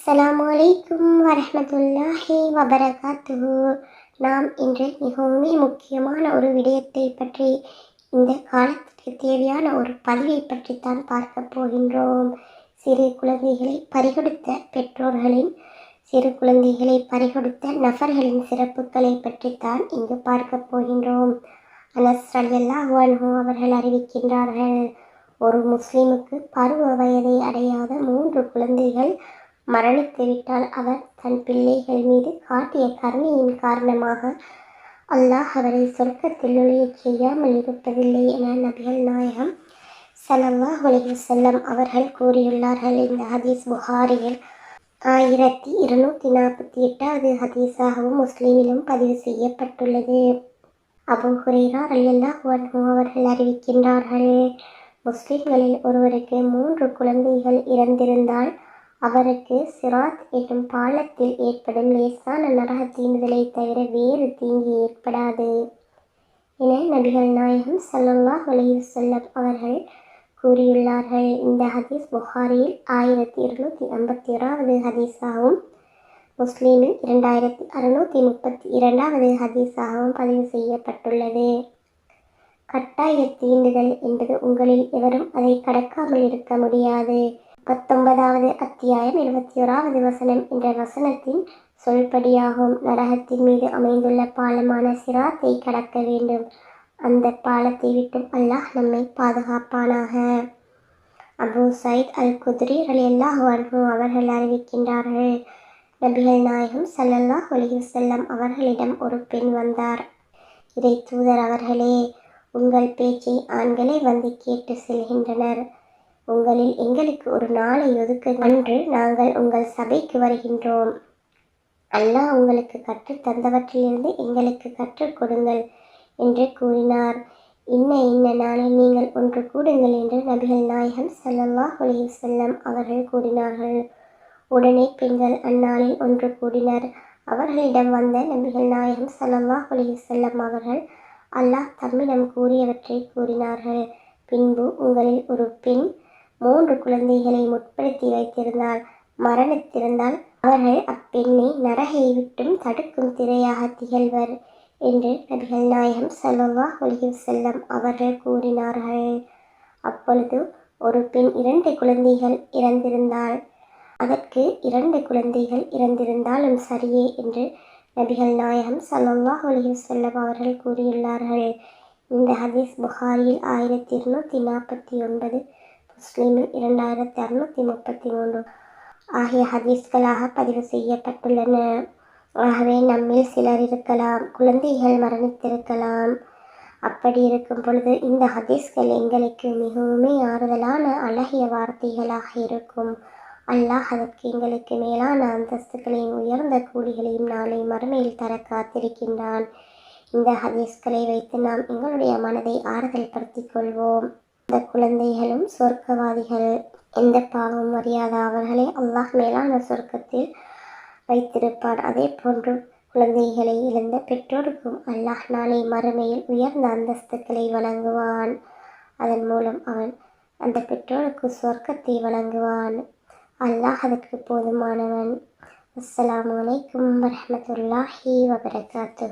அஸ்ஸலாமு அலைக்கும் வரமத்துல்லாஹி வபரகாத்துஹு. நாம் இன்று மிகவும் முக்கியமான ஒரு விடயத்தை பற்றி இந்த காலத்திற்கு தேவையான ஒரு பதிவை பற்றித்தான் பார்க்க போகின்றோம். சிறு குழந்தைகளை பறிகொடுத்த பெற்றோர்களின் சிறு குழந்தைகளை பறிகொடுத்த நபர்களின் சிறப்புகளை பற்றித்தான் இங்கு பார்க்க போகின்றோம். அனஸ் ரலியல்லாஹு அன்ஹு அவர்கள் அறிவிக்கின்றார்கள் ஒரு முஸ்லீமுக்கு பருவ வயதை அடையாத மூன்று குழந்தைகள் மரணித்துவிட்டால் அவர் தன் பிள்ளைகள் மீது காட்டிய கருணையின் காரணமாக அல்லாஹ் அவரை சொர்க்கத்தில் நுழையச் செய்யாமல் இருப்பதில்லை என நபிகள் நாயகம் ஸல்லல்லாஹு உலகில் செல்லம் அவர்கள் கூறியுள்ளார்கள். இந்த ஹதீஸ் புகாரியில் ஆயிரத்தி இருநூற்றி நாற்பத்தி எட்டாவது ஹதீஸாகவும் முஸ்லீமிலும் பதிவு செய்யப்பட்டுள்ளது. அபு ஹுரேரா ரலியல்லாஹு அவர்கள் அறிவிக்கின்றார்கள் முஸ்லிம்களில் ஒருவருக்கு மூன்று குழந்தைகள் இறந்திருந்தால் அவருக்கு சிராத் என்னும் பாலத்தில் ஏற்படும் லேசான நரக தீண்டுதலை தவிர வேறு தீங்கு ஏற்படாது. என நபிகள் நாயகம் ஸல்லல்லாஹு அலைஹி அவர்கள் கூறியுள்ளார்கள். இந்த ஹதீஸ் புகாரியில் ஆயிரத்தி இருநூற்றி ஐம்பத்தி ஓராவது ஹதீஸாகவும் முஸ்லீமில் இரண்டாயிரத்தி அறுநூற்றி முப்பத்தி இரண்டாவது ஹதீஸாகவும் பதிவு செய்யப்பட்டுள்ளது. கட்டாய தீண்டுதல் என்பது உங்களில் எவரும் அதை கடக்காமல் இருக்க முடியாது. பத்தொன்பதாவது அத்தியாயம் இருபத்தி ஓராவது வசனம் என்ற வசனத்தின் சொல்படியாகும். நரகத்தின் மீது அமைந்துள்ள பாலமான சிராத்தை கடக்க வேண்டும். அந்த பாலத்தை விட்டும் அல்லாஹ் நம்மை பாதுகாப்பானாக. அபு சயித் அல் குத்ரி ரலியல்லாஹு அன்ஹு அவர்கள் அறிவிக்கின்றார்கள். நபிகள் நாயகம் சல்லல்லாஹ் அலைஹி செல்லம் அவர்களிடம் ஒரு பெண் வந்தார். இறை தூதர் அவர்களே உங்கள் பேச்சை ஆண்களே வந்து கேட்டு செல்கின்றனர். உங்களில் எங்களுக்கு ஒரு நாளை ஒதுக்க அன்று நாங்கள் உங்கள் சபைக்கு வருகின்றோம். அல்லாஹ் உங்களுக்கு கற்றுத் தந்தவற்றிலிருந்து எங்களுக்கு கற்றுக் கொடுங்கள் என்று கூறினார். இன்ன இன்ன நாளில் நீங்கள் ஒன்று கூடுங்கள் என்று நபிகள் நாயகம் சல்லல்லாஹ் அலி செல்லம் அவர்கள் கூறினார்கள். உடனே பெண்கள் அந்நாளில் ஒன்று கூடினர். அவர்களிடம் வந்த நபிகள் நாயகம் சல்லல்லாஹ் அலி செல்லம் அவர்கள் அல்லாஹ் தம்மிடம் கூறியவற்றை கூறினார்கள். பின்பு உங்களில் ஒரு பெண் மூன்று குழந்தைகளை முற்படுத்தி வைத்திருந்தாள் மரணித்திருந்தால் அவர்கள் அப்பெண்ணை நரகை விட்டும் தடுக்கும் திரையாக திகழ்வர் என்று நபிகள் நாயகம் ஸல்லல்லாஹு அலைஹி செல்லம் அவர்கள் கூறினார்கள். அப்பொழுது ஒரு பெண் இரண்டு குழந்தைகள் இறந்திருந்தால் அதற்கு இரண்டு குழந்தைகள் இறந்திருந்தாலும் சரியே என்று நபிகள் நாயகம் ஸல்லல்லாஹு அலைஹி செல்லம் அவர்கள் கூறியுள்ளார்கள். இந்த ஹதீஸ் புகாரியில் ஆயிரத்தி இருநூற்றி நாற்பத்தி ஒன்பது முஸ்லீமில் இரண்டாயிரத்தி அறுநூற்றி முப்பத்தி மூன்று ஆகிய ஹதீஸ்களாக பதிவு செய்யப்பட்டுள்ளன. ஆகவே நம்மில் சிலர் இருக்கலாம் குழந்தைகள் மரணித்திருக்கலாம். அப்படி இருக்கும் பொழுது இந்த ஹதீஸ்கள் எங்களுக்கு மிகவுமே ஆறுதலான அழகிய வார்த்தைகளாக இருக்கும். அல்லாஹ் அதற்கு எங்களுக்கு மேலான அந்தஸ்துகளையும் உயர்ந்த கூலிகளையும் நாளை மறுமையில் தர காத்திருக்கின்றான். இந்த ஹதீஸ்களை வைத்து நாம் எங்களுடைய மனதை ஆறுதல் படுத்திக் கொள்வோம். இந்த குழந்தைகளும் சொர்க்கவாதிகள். எந்த பாவம் அறியாத அவர்களை அல்லாஹ் மேலான சொர்க்கத்தில் வைத்திருப்பார். அதே போன்று குழந்தைகளை இழந்த பெற்றோருக்கும் அல்லாஹ் நாளை மறுமையில் உயர்ந்த அந்தஸ்துக்களை வழங்குவான். அதன் மூலம் அவன் அந்த பெற்றோருக்கு சொர்க்கத்தை வழங்குவான். அல்லாஹ் அதற்கு போதுமானவன். அஸ்ஸலாமு அலைக்கும் வரமத்துல்லாஹி வபரகாத்து